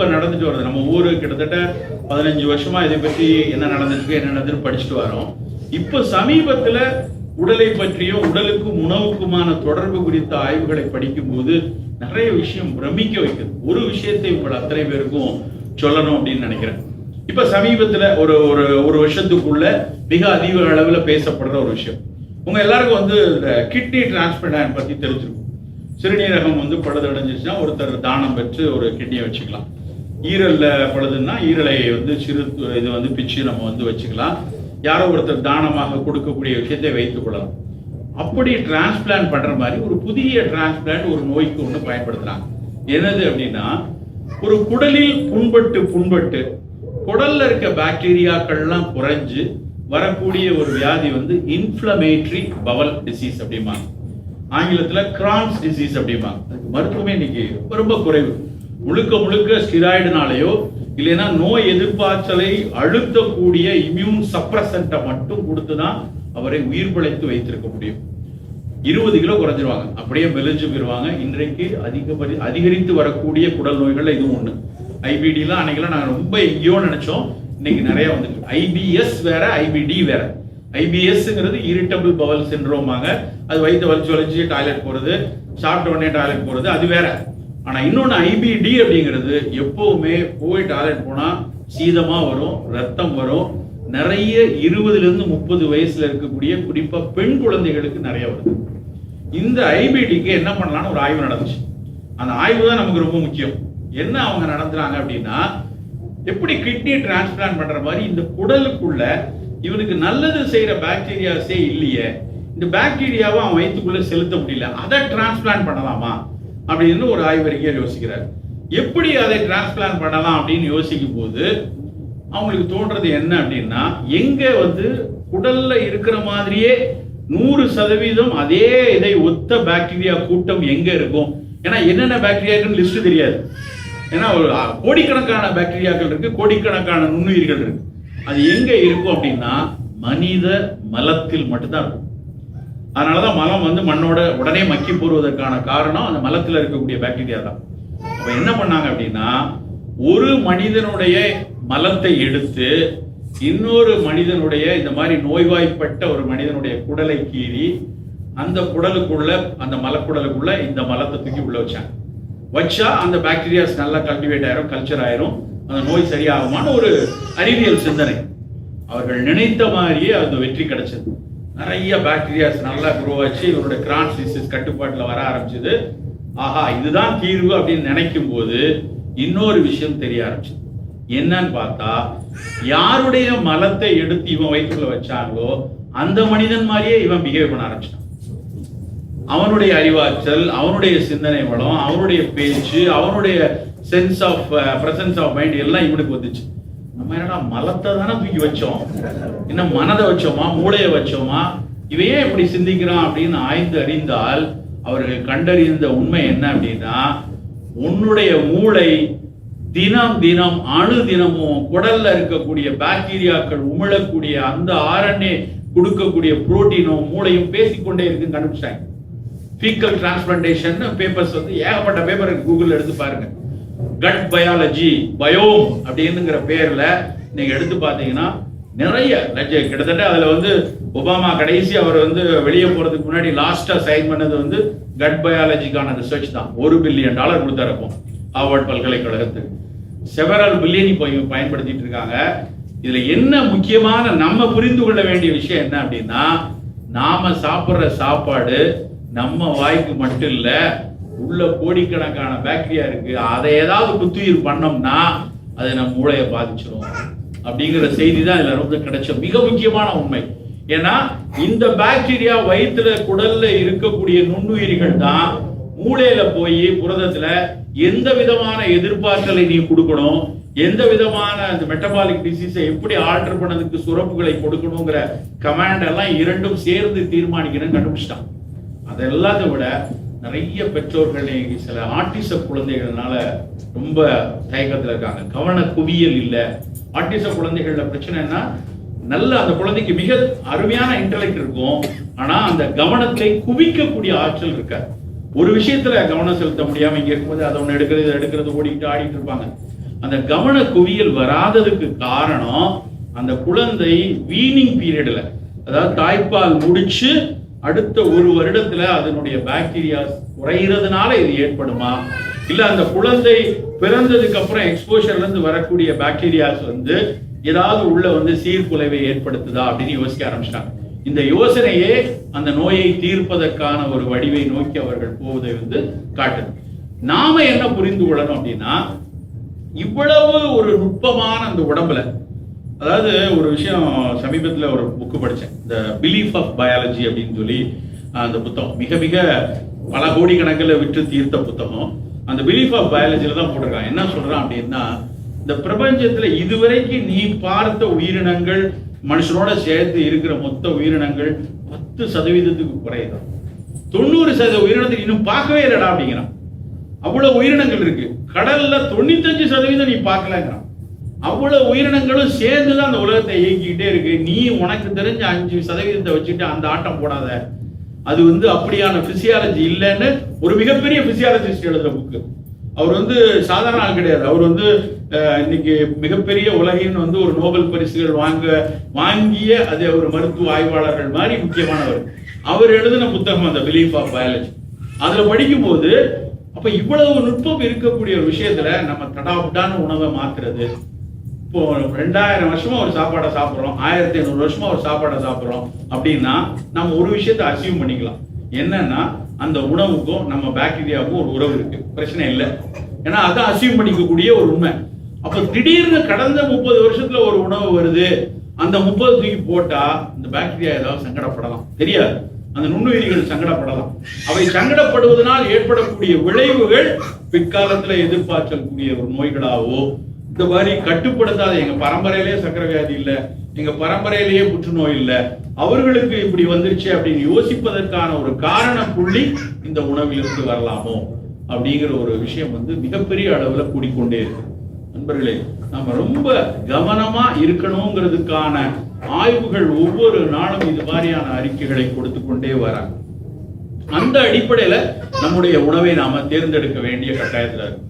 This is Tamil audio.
இப்போ நடந்துட்டு வருது. நம்ம ஊர் கிட்டத்தட்ட பதினஞ்சு வருஷமா இதை பற்றி என்ன நடந்துருக்கு என்ன நடந்துன்னு படிச்சுட்டு வரோம். இப்ப சமீபத்துல உடலை பற்றியும் உடலுக்கும் உணவுக்குமான தொடர்பு குறித்த ஆய்வுகளை படிக்கும்போது நிறைய விஷயம் பிரமிக்க வைக்குது. ஒரு விஷயத்தை உங்கள் அத்தனை பேருக்கும் சொல்லணும் அப்படின்னு நினைக்கிறேன். இப்ப சமீபத்துல ஒரு ஒரு ஒரு வருஷத்துக்குள்ள மிக அதிக அளவுல பேசப்படுற ஒரு விஷயம். உங்க எல்லாருக்கும் வந்து கிட்னி டிரான்ஸ்பிளான் பத்தி தெரிஞ்சிருக்கும். சிறுநீரகம் வந்து பழுதடைஞ்சிச்சுன்னா ஒருத்தர் தானம் பெற்று ஒரு கிட்னியை வச்சுக்கலாம். ஈரல்ல பழுதுன்னா ஈரலை வந்து சிறு இது வந்து பிச்சு நம்ம வந்து வச்சுக்கலாம். யாரோ ஒருத்தர் தானமாக கொடுக்கக்கூடிய விஷயத்தை வைத்துக் கொள்ளலாம். அப்படி டிரான்ஸ்பிளான்ட் பண்ற மாதிரி ஒரு புதிய டிரான்ஸ்பிளான்ட் ஒரு நோய்க்கு ஒன்று பயன்படுத்துகிறாங்க என்னது அப்படின்னா ஒரு குடலில் புண்பட்டு புண்பட்டு குடல்ல இருக்க பாக்டீரியாக்கள்லாம் குறைஞ்சு வரக்கூடிய ஒரு வியாதி வந்து இன்ஃப்ளமேட்ரி பவல் டிசீஸ் அப்படிம்பாங்க. ஆங்கிலத்துல கிரான்ஸ் டிசீஸ் அப்படிம்பாங்க. அதுக்கு மருத்துவமே இன்னைக்கு ரொம்ப குறைவு. முழுக்க முழுக்க ஸ்டிராய்டுனாலேயோ இல்லைன்னா நோய் எதிர்ப்பாற்றலை அழுத்தக்கூடிய இம்யூன் சப்ரசன்ட்டை மட்டும் கொடுத்து தான் அவரை உயிர் பிழைத்து வைத்திருக்க முடியும். இருபது கிலோ குறைஞ்சிருவாங்க. அப்படியே மெலிஞ்சு போயிருவாங்க. இன்றைக்கு அதிகபடி அதிகரித்து வரக்கூடிய குடல் நோய்கள் இதுவும் ஒண்ணு. ஐபிடிலாம் அன்னைக்கெல்லாம் நாங்கள் ரொம்ப எங்கேயோ நினைச்சோம். இன்னைக்கு நிறைய வந்துருக்கு. ஐபிஎஸ் வேற ஐபிடி வேற. ஐபிஎஸ்ங்கிறது இரிட்டபிள் பவல் சின்ரோமாங்க அது வயிற்று வலிச்சு வலிச்சு டாய்லெட் போறது சாப்பிட்ட உடனே டாய்லெட் போறது அது வேற. ஆனால் இன்னொன்று ஐபிடி அப்படிங்கிறது எப்போவுமே போய் டாய்லெட் போனால் சீதமாக வரும் ரத்தம் வரும். நிறைய இருபதுலேருந்து முப்பது வயசில் இருக்கக்கூடிய குறிப்பாக பெண் குழந்தைகளுக்கு நிறைய வருது. இந்த ஐபிடிக்கு என்ன பண்ணலாம்னு ஒரு ஆய்வு நடந்துச்சு. அந்த ஆய்வு தான் நமக்கு ரொம்ப முக்கியம். என்ன அவங்க நடந்துறாங்க அப்படின்னா எப்படி கிட்னி டிரான்ஸ்பிளான்ட் பண்ணுற மாதிரி இந்த குடலுக்குள்ள இவனுக்கு நல்லது செய்கிற பாக்டீரியாஸே இல்லையே இந்த பாக்டீரியாவை அவன் வயிற்றுக்குள்ளே செலுத்த முடியல அதை டிரான்ஸ்பிளான்ட் பண்ணலாமா? அப்படின்னு ஒரு ஆய்வறிக்கையில் யோசிக்கிறார். எப்படி அதை டிரான்ஸ்பிளான் பண்ணலாம் அப்படின்னு யோசிக்கும் போது அவங்களுக்கு தோன்றது என்ன அப்படின்னா எங்க வந்து குடல்ல இருக்கிற மாதிரியே நூறு சதவீதம் அதே இதை ஒத்த பாக்டீரியா கூட்டம் எங்க இருக்கும்? ஏன்னா என்னென்ன பாக்டீரியாக்கள் லிஸ்ட் தெரியாது. ஏன்னா ஒரு கோடிக்கணக்கான பாக்டீரியாக்கள் இருக்கு கோடிக்கணக்கான நுண்ணுயிர்கள் இருக்கு. அது எங்க இருக்கும் அப்படின்னா மனித மலத்தில் மட்டும்தான் இருக்கும். அதனாலதான் மலம் வந்து மண்ணோட உடனே மக்கி போடுவதற்கான காரணம் அந்த மலத்துல இருக்கக்கூடிய பாக்டீரியா தான். அப்ப என்ன பண்ணாங்க அப்படின்னா ஒரு மனிதனுடைய மலத்தை எடுத்து இன்னொரு மனிதனுடைய இந்த மாதிரி நோய்வாய்ப்பட்ட ஒரு மனிதனுடைய குடலை கீறி அந்த குடலுக்குள்ள அந்த மலக்குடலுக்குள்ள இந்த மலத்தை தூக்கி உள்ள வச்சாங்க. வச்சா அந்த பாக்டீரியாஸ் நல்லா கல்டிவேட் ஆயிரும் கல்ச்சர் ஆயிரும் அந்த நோய் சரியாகுமான்னு ஒரு அறிவியல் சிந்தனை. அவர்கள் நினைத்த மாதிரியே அந்த வெற்றி கிடைச்சது. நிறைய பாக்டீரியாஸ் நல்லா குரோ ஆச்சு. இவருடைய கிரான்ஸ் டிசீஸ் கட்டுப்பாட்டுல வர ஆரம்பிச்சது. ஆஹா இதுதான் தீர்வு அப்படின்னு நினைக்கும் போது இன்னொரு விஷயம் தெரிய ஆரம்பிச்சு. என்னன்னு பார்த்தா யாருடைய மலத்தை எடுத்து இவன் வயிற்றுல வச்சாங்களோ அந்த மனிதன் மாதிரியே இவன் பிஹேவ் பண்ண ஆரம்பிச்சான் அவனுடைய அறிவாற்றல் அவனுடைய சிந்தனை வளம் அவனுடைய பேச்சு அவனுடைய sense of presence of mind எல்லாம் இவனுக்கு வந்துச்சு. நம்ம என்னடா மலத்தை தானே தூக்கி வச்சோம். இன்னும் மனதை வச்சோமா மூளையை வச்சோமா? இவன் ஏன் இப்படி சிந்திக்கிறான் அப்படின்னு ஆய்ந்து அறிந்தால் அவர்கள் கண்டறிந்த உண்மை என்ன அப்படின்னா உன்னுடைய மூளை தினம் தினம் அணு தினமும் குடல்ல இருக்கக்கூடிய பாக்டீரியாக்கள் உமிழக்கூடிய அந்த ஆர்என்ஏ கொடுக்கக்கூடிய புரோட்டீனும் மூளையும் பேசிக்கொண்டே இருக்குன்னு கண்டுபிடிச்சாங்க ஃபீக்கல் டிரான்ஸ்பிளான்டேஷன் பேப்பர்ஸ் வந்து ஏகப்பட்ட பேப்பர் கூகுள்ல எடுத்து பாருங்க. கட் பயாலஜி பயோம் அப்படின்னுங்கிற பேர்ல நீங்க எடுத்து பார்த்தீங்கன்னா நிறைய லட்ச கிட்டத்தட்ட அதுல வந்து ஒபாமா கடைசி அவர் வந்து வெளியே போறதுக்கு முன்னாடி லாஸ்டா சைன் பண்ணது வந்து கட் பயாலஜிக்கான ரிசர்ச் தான். ஒரு பில்லியன் டாலர் கொடுத்தாருப்போம் ஹார்வர்ட் பல்கலைக்கழகத்துக்கு. செவரல் பில்லியன் இப்போ இவங்க பயன்படுத்திட்டு இருக்காங்க. இதுல என்ன முக்கியமான நம்ம புரிந்து கொள்ள வேண்டிய விஷயம் என்ன அப்படின்னா நாம சாப்பிடுற சாப்பாடு நம்ம வாய்க்கு மட்டும் இல்லை உள்ள கோடிக்கணக்கான பாக்டீரியா இருக்கு. அதை ஏதாவது குத்துயிர் பண்ணோம்னா அதை நம்ம மூளையை பாதிச்சிடும் அப்படிங்கிற செய்தி தான் இதுல ரொம்ப கிடைச்ச மிக முக்கியமான உண்மை. ஏன்னா இந்த பாக்டீரியா வயிற்றுல குடல்ல இருக்கக்கூடிய நுண்ணுயிரிகள் தான் மூளையில போய் புரதத்துல எந்த விதமான எதிர்பார்த்தலை நீ கொடுக்கணும் எந்த விதமான அந்த மெட்டபாலிக் டிசீஸை எப்படி ஆல்டர் பண்ணதுக்கு சுரப்புகளை கொடுக்கணுங்கிற கமாண்ட் எல்லாம் இரண்டும் சேர்ந்து தீர்மானிக்கணும்னு கண்டுபிடிச்சிட்டான். அதெல்லாத்த விட நிறைய பெற்றோர்கள் சில ஆட்டிச குழந்தைகள்னால ரொம்ப தயக்கத்தில் இருக்காங்க. கவன குவியல் இல்ல. ஆட்டிச குழந்தைகள்ல பிரச்சனைனா நல்ல அந்த குழந்தைக்கு மிக அருமையான இன்டலெக்ட் இருக்கும். ஆனா அந்த கவனத்தை குவிக்கக்கூடிய ஆற்றல் இருக்காது. ஒரு விஷயத்துல கவனம் செலுத்த முடியாம இங்க இருக்கும்போது அதை ஒண்ணு எடுக்கிறது இதை எடுக்கிறது ஓடிக்கிட்டு ஆடிட்டு இருப்பாங்க. அந்த கவன குவியல் வராததுக்கு காரணம் அந்த குழந்தை வீனிங் பீரியட்ல அதாவது தாய்ப்பால் முடிச்சு அடுத்த ஒரு வருடத்துல அதனுடைய பாக்டீரியா குறையிறதுனால இது ஏற்படுமா? இல்ல அந்த குழந்தை பிறந்ததுக்கு அப்புறம் எக்ஸ்போஷர்ல இருந்து வரக்கூடிய பாக்டீரியாஸ் வந்து ஏதாவது உள்ள வந்து சீர்குலைவை ஏற்படுத்துதா அப்படின்னு யோசிக்க ஆரம்பிச்சிட்டாங்க. இந்த யோசனையே அந்த நோயை தீர்ப்பதற்கான ஒரு வடிவை நோக்கி அவர்கள் போவதை வந்து காட்டுது. நாம என்ன புரிந்து கொள்ளணும் அப்படின்னா இவ்வளவு ஒரு நுட்பமான அந்த உடம்புல அதாவது ஒரு விஷயம் சமீபத்துல ஒரு புக்கு படிச்சேன். இந்த பிலீஃப் ஆஃப் பயாலஜி அப்படின்னு சொல்லி அந்த புத்தகம். மிக மிக பல கோடி கணக்கில் விற்று தீர்த்த புத்தகம். அந்த பிலீஃப் ஆஃப் பயாலஜில தான் போட்டிருக்கான் என்ன சொல்றான் அப்படின்னா இந்த பிரபஞ்சத்துல இதுவரைக்கும் நீ பார்த்த உயிரினங்கள் மனுஷனோட சேர்த்து இருக்கிற மொத்த உயிரினங்கள் பத்து சதவீதத்துக்கு குறையுதான் தொண்ணூறு சதவீத உயிரினத்துக்கு இன்னும் பார்க்கவே இல்லைடா அப்படிங்கிறான். அவ்வளவு உயிரினங்கள் இருக்கு. கடல்ல தொண்ணூத்தஞ்சு சதவீதம் நீ பார்க்கலங்கிறான். அவ்வளவு உயிரினங்களும் சேர்ந்து தான் அந்த உலகத்தை இயக்கிக்கிட்டே இருக்கு. நீ உனக்கு தெரிஞ்ச அஞ்சு சதவீதத்தை வச்சுட்டு அந்த ஆட்டம் போடாத. அது வந்து அப்படியான பிசியாலஜி இல்லைன்னு ஒரு மிகப்பெரிய பிசியாலஜிஸ்ட் எழுதுற புக்கு அவர் வந்து சாதாரண ஆள் கிடையாது. அவர் வந்து இன்னைக்கு மிகப்பெரிய உலகின் வந்து ஒரு நோபல் பரிசுகள் வாங்க வாங்கிய அது ஒரு மருத்துவ ஆய்வாளர்கள் மாதிரி முக்கியமானவர். அவர் எழுதின புத்தகம் அந்த பிலீஃப் ஆஃப் பயாலஜி அதுல படிக்கும்போது அப்ப இவ்வளவு நுட்பம் இருக்கக்கூடிய ஒரு விஷயத்துல நம்ம தடாபுடான உணவை மாத்துறது இப்போ ரெண்டாயிரம் வருஷமா ஒரு சாப்பாடை சாப்பிடுறோம் ஆயிரத்தி ஐநூறு வருஷமா ஒரு சாப்பாடை சாப்பிடுறோம் அப்படின்னா நம்ம ஒரு விஷயத்தை அசீவ் பண்ணிக்கலாம். என்னன்னா அந்த உணவுக்கும் நம்ம பாக்டீரியாவுக்கும் ஒரு உறவு இருக்கு. பிரச்சனை இல்லை. ஏன்னா அதான் அசீவ் பண்ணிக்கக்கூடிய ஒரு உண்மை. அப்போ திடீர்னு கடந்த முப்பது வருஷத்துல ஒரு உணவு வருது அந்த முப்பது தூக்கி போட்டா இந்த பாக்டீரியா ஏதாவது சங்கடப்படலாம். தெரியாது. அந்த நுண்ணுயிரிகள் சங்கடப்படலாம். அவை சங்கடப்படுவதனால் ஏற்படக்கூடிய விளைவுகள் பிற்காலத்துல எதிர்பார்க்கக்கூடிய ஒரு நோய்களாவோ இந்த மாதிரி கட்டுப்படுத்தாத எங்க பரம்பரையிலேயே சக்கர வியாதி இல்ல எங்க பரம்பரையிலேயே புற்றுநோய் இல்ல அவர்களுக்கு இப்படி வந்துருச்சு அப்படின்னு யோசிப்பதற்கான ஒரு காரண புள்ளி இந்த உணவிலிருந்து வரலாமோ அப்படிங்கிற ஒரு விஷயம் வந்து மிகப்பெரிய அளவுல கூடிக்கொண்டே இருக்கு. நண்பர்களே நாம ரொம்ப கவனமா இருக்கணுங்கிறதுக்கான ஆய்வுகள் ஒவ்வொரு நாளும் இது மாதிரியான அறிக்கைகளை கொடுத்து கொண்டே வராங்க. அந்த அடிப்படையில நம்முடைய உணவை நாம தேர்ந்தெடுக்க வேண்டிய கட்டாயத்துல இருக்கு